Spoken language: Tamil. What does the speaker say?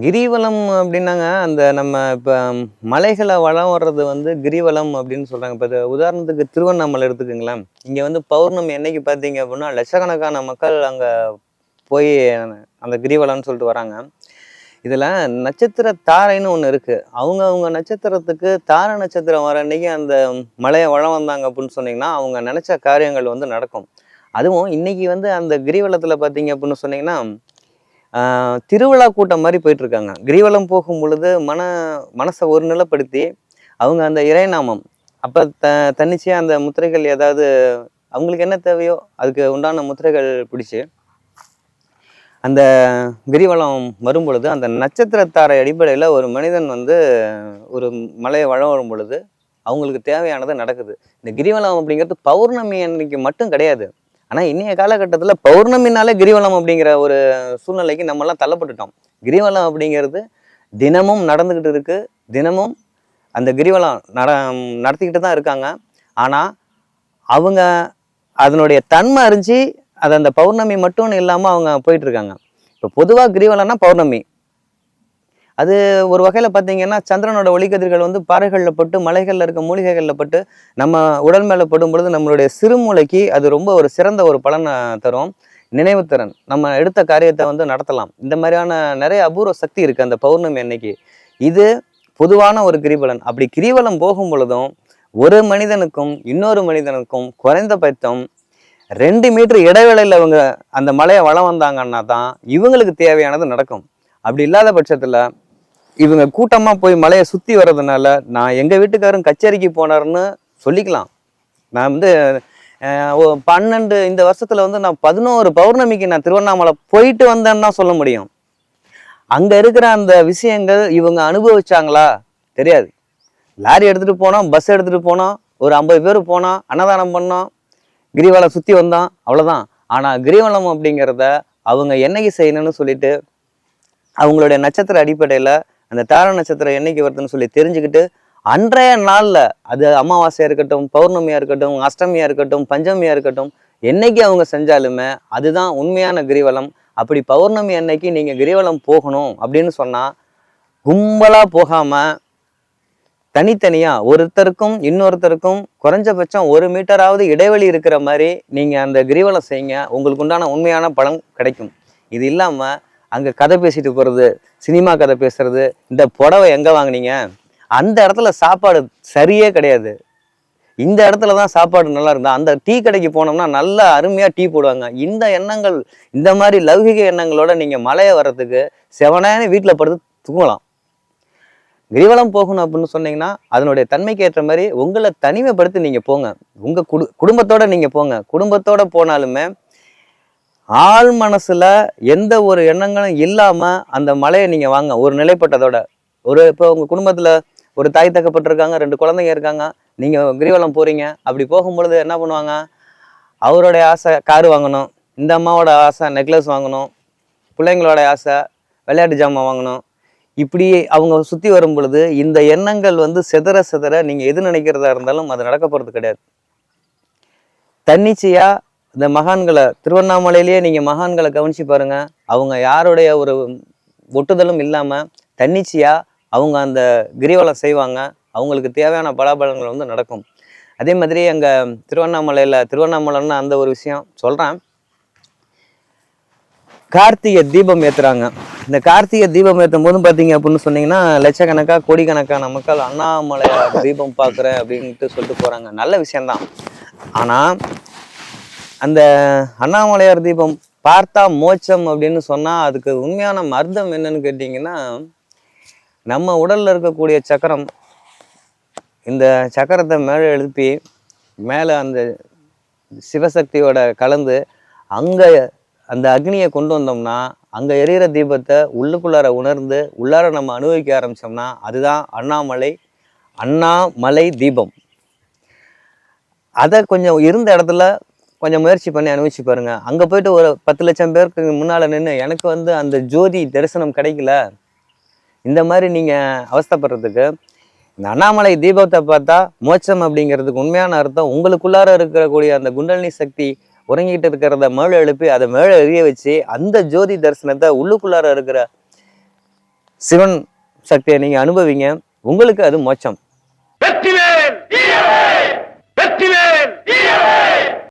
கிரிவலம் அப்படின்னாங்க அந்த நம்ம இப்போ மலைகளை வளம் வர்றது வந்து கிரிவலம் அப்படின்னு சொல்கிறாங்க இப்போ உதாரணத்துக்கு திருவண்ணாமலை எடுத்துக்கோங்களேன். இங்கே வந்து பௌர்ணமி என்னைக்கு பார்த்தீங்க அப்படின்னா லட்சக்கணக்கான மக்கள் அங்கே போய் அந்த கிரிவலம்னு சொல்லிட்டு வராங்க. இதில் நட்சத்திர தாரைன்னு ஒன்று இருக்குது அவங்க அவங்க நட்சத்திரத்துக்கு தார நட்சத்திரம் வர அன்னைக்கு அந்த மலையை வளம் வந்தாங்க அப்படின்னு சொன்னீங்கன்னா அவங்க நினச்ச காரியங்கள் வந்து நடக்கும். அதுவும் இன்னைக்கு வந்து அந்த கிரிவலத்தில் பார்த்தீங்க அப்படின்னு சொன்னீங்கன்னா திருவிழா கூட்டம் மாதிரி போயிட்டு இருக்காங்க கிரிவலம் போகும் பொழுது மன மனசை ஒரு நிலைப்படுத்தி அவங்க அந்த இறைநாமம் அப்போ த தன்னிச்சையாக அந்த முத்திரைகள் ஏதாவது அவங்களுக்கு என்ன தேவையோ அதுக்கு உண்டான முத்திரைகள் பிடிச்சி அந்த கிரிவலம் வரும் பொழுது அந்த நட்சத்திரத்தாரை அடிப்படையில் ஒரு மனிதன் வந்து ஒரு மலையை வழம் வரும் பொழுது அவங்களுக்கு தேவையானது நடக்குது. இந்த கிரிவலம் அப்படிங்கிறது பௌர்ணமி அன்னைக்கு மட்டும் கிடையாது. ஆனால் இன்றைய காலகட்டத்தில் பௌர்ணமினாலே கிரிவலம் அப்படிங்கிற ஒரு சூழ்நிலைக்கு நம்மெல்லாம் தள்ளப்பட்டுட்டோம். கிரிவலம் அப்படிங்கிறது தினமும் நடந்துக்கிட்டு இருக்குது தினமும் அந்த கிரிவலம் நட நடத்திக்கிட்டு தான் இருக்காங்க. ஆனால் அவங்க அதனுடைய தன்மை அறிஞ்சு அது அந்த பௌர்ணமி மட்டும்னு இல்லாமல் அவங்க போயிட்டு இருக்காங்க. இப்போ பொதுவாக கிரிவலம்னா பௌர்ணமி. அது ஒரு வகையில் பார்த்தீங்கன்னா சந்திரனோட ஒளிக்கதிர்கள் வந்து பாறைகளில் பட்டு மலைகளில் இருக்க மூலிகைகளில் பட்டு நம்ம உடல் மேலே படும் பொழுது நம்மளுடைய சிறுமூளைக்கு அது ரொம்ப ஒரு சிறந்த ஒரு பலனை தரும். நினைவுத்திறன் நம்ம எடுத்த காரியத்தை வந்து நடத்தலாம். இந்த மாதிரியான நிறைய அபூர்வ சக்தி இருக்குது அந்த பௌர்ணமி அன்னைக்கு. இது பொதுவான ஒரு கிரிவலன். அப்படி கிரிவலம் போகும் பொழுதும் ஒரு மனிதனுக்கும் இன்னொரு மனிதனுக்கும் குறைந்தபட்சம் ரெண்டு மீட்டர் இடைவேளையில் அவங்க அந்த மலையை வளம் வந்தாங்கன்னா தான் இவங்களுக்கு தேவையானது நடக்கும். அப்படி இல்லாத பட்சத்தில் இவங்க கூட்டமாக போய் மலையை சுற்றி வர்றதுனால நான் எங்கள் வீட்டுக்காரரும் கச்சேரிக்கு போனாருன்னு சொல்லிக்கலாம். நான் வந்து பன்னெண்டு இந்த வருஷத்தில் வந்து நான் பதினோரு பௌர்ணமிக்கு நான் திருவண்ணாமலை போயிட்டு வந்தேன்னு தான் சொல்ல முடியும். அங்கே இருக்கிற அந்த விஷயங்கள் இவங்க அனுபவிச்சாங்களா? தெரியாது. லாரி எடுத்துகிட்டு போனோம் பஸ் எடுத்துகிட்டு போனோம் ஒரு ஐம்பது பேர் போனோம் அன்னதானம் பண்ணோம் கிரிவலம் சுற்றி வந்தோம் அவ்வளோதான் ஆனால் கிரிவலம் அப்படிங்கிறத அவங்க என்னைக்கு செய்யணும்னு சொல்லிட்டு அவங்களுடைய நட்சத்திர அடிப்படையில் அந்த தார நட்சத்திரம் என்னைக்கு வருதுன்னு சொல்லி தெரிஞ்சுக்கிட்டு அன்றைய நாளில் அது அமாவாசையாக இருக்கட்டும் பௌர்ணமியாக இருக்கட்டும் அஷ்டமியாக இருக்கட்டும் பஞ்சமியாக இருக்கட்டும் என்னைக்கு அவங்க செஞ்சாலுமே அதுதான் உண்மையான கிரிவலம். அப்படி பௌர்ணமி அன்னைக்கு நீங்கள் கிரிவலம் போகணும் அப்படின்னு சொன்னால் கும்பலாக போகாமல் தனித்தனியாக ஒருத்தருக்கும் இன்னொருத்தருக்கும் குறைஞ்சபட்சம் ஒரு மீட்டராவது இடைவெளி இருக்கிற மாதிரி நீங்கள் அந்த கிரிவலம் செய்யுங்க. உங்களுக்கு உண்டான உண்மையான பலன் கிடைக்கும். இது இல்லாமல் அங்கே கதை பேசிட்டு போகிறது சினிமா கதை பேசுறது இந்த புடவை எங்கே வாங்குனீங்க? அந்த இடத்துல சாப்பாடு சரியே கிடையாது. இந்த இடத்துல தான் சாப்பாடு நல்லா இருந்தா அந்த டீ கடைக்கு போனோம்னா நல்லா அருமையாக டீ போடுவாங்க. இந்த எண்ணங்கள் இந்த மாதிரி லௌகிக எண்ணங்களோட நீங்கள் மலையை வர்றதுக்கு செவனான வீட்டில் படுத்து தூங்கலாம். கிரிவலம் போகணும் அப்படின்னு சொன்னீங்கன்னா அதனுடைய தன்மைக்கு ஏற்ற மாதிரி உங்களை தனிமைப்படுத்தி நீங்கள் போங்க. உங்கள் குடு குடும்பத்தோட நீங்கள் போங்க. குடும்பத்தோட போனாலுமே ஆள் மனசுல எந்த ஒரு எண்ணங்களும் இல்லாமல் அந்த மலையை நீங்கள் வாங்க. ஒரு நிலைப்பட்டதோட. ஒரு இப்போ உங்கள் குடும்பத்தில் ஒரு தாய் தக்கப்பட்டிருக்காங்க ரெண்டு குழந்தைங்க இருக்காங்க நீங்கள் கிரிவலம் போகிறீங்க அப்படி போகும்பொழுது என்ன பண்ணுவாங்க? அவருடைய ஆசை கார் வாங்கணும் இந்த அம்மாவோட ஆசை நெக்லஸ் வாங்கணும் பிள்ளைங்களோட ஆசை விளையாட்டு ஜாமான் வாங்கணும். இப்படி அவங்க சுற்றி வரும் பொழுது இந்த எண்ணங்கள் வந்து சிதற சிதற நீங்கள் எது நினைக்கிறதா இருந்தாலும் அது நடக்க போகிறது கிடையாது. தன்னிச்சையாக இந்த மகான்களை திருவண்ணாமலையிலேயே நீங்கள் மகான்களை கவனிச்சு பாருங்க. அவங்க யாருடைய ஒரு ஒட்டுதலும் இல்லாமல் தன்னிச்சையாக அவங்க அந்த கிரிவலம் செய்வாங்க. அவங்களுக்கு தேவையான பலாபலங்கள் வந்து நடக்கும். அதே மாதிரி அங்கே திருவண்ணாமலையில் திருவண்ணாமலைன்னு அந்த ஒரு விஷயம் சொல்கிறேன் கார்த்திகை தீபம் ஏத்துறாங்க. இந்த கார்த்திகை தீபம் ஏற்றும் போது பார்த்தீங்க அப்படின்னு சொன்னீங்கன்னா லட்சக்கணக்காக கோடிக்கணக்கான மக்கள் அண்ணாமலையார் தீபம் பார்க்குறேன் அப்படின்ட்டு சொல்லிட்டு போகிறாங்க நல்ல விஷயம்தான். ஆனால் அந்த அண்ணாமலையார் தீபம் பார்த்தா மோட்சம் அப்படின்னு சொன்னால் அதுக்கு உண்மையான அர்த்தம் என்னன்னு கேட்டிங்கன்னா நம்ம உடலில் இருக்கக்கூடிய சக்கரம் இந்த சக்கரத்தை மேலே எழுப்பி மேலே அந்த சிவசக்தியோட கலந்து அங்கே அந்த அக்னியை கொண்டு வந்தோம்னா அங்கே எரியிற தீபத்தை உள்ளுக்குள்ளார உணர்ந்து உள்ளார நம்ம அனுபவிக்க ஆரம்பித்தோம்னா அதுதான் அண்ணாமலை அண்ணாமலை தீபம். அதை கொஞ்சம் இருந்த இடத்துல கொஞ்சம் முயற்சி பண்ணி அனுபவிச்சு பாருங்க. அங்கே போயிட்டு ஒரு பத்து லட்சம் பேருக்கு முன்னால் நின்று எனக்கு வந்து அந்த ஜோதி தரிசனம் கிடைக்கல. இந்த மாதிரி நீங்கள் அவஸ்தப்படுறதுக்கு இந்த அண்ணாமலை தீபத்தை பார்த்தா மோட்சம் அப்படிங்கிறதுக்கு உண்மையான அர்த்தம். உங்களுக்குள்ளார இருக்கக்கூடிய அந்த குண்டலினி சக்தி உறங்கிக்கிட்டு இருக்கிறத மேலே எழுப்பி அதை மேலே எரிய வச்சு அந்த ஜோதி தரிசனத்தை உள்ளுக்குள்ளார இருக்கிற சிவன் சக்தியை நீங்கள் அனுபவிங்க. உங்களுக்கு அது மோட்சம். வெற்றிவேல்!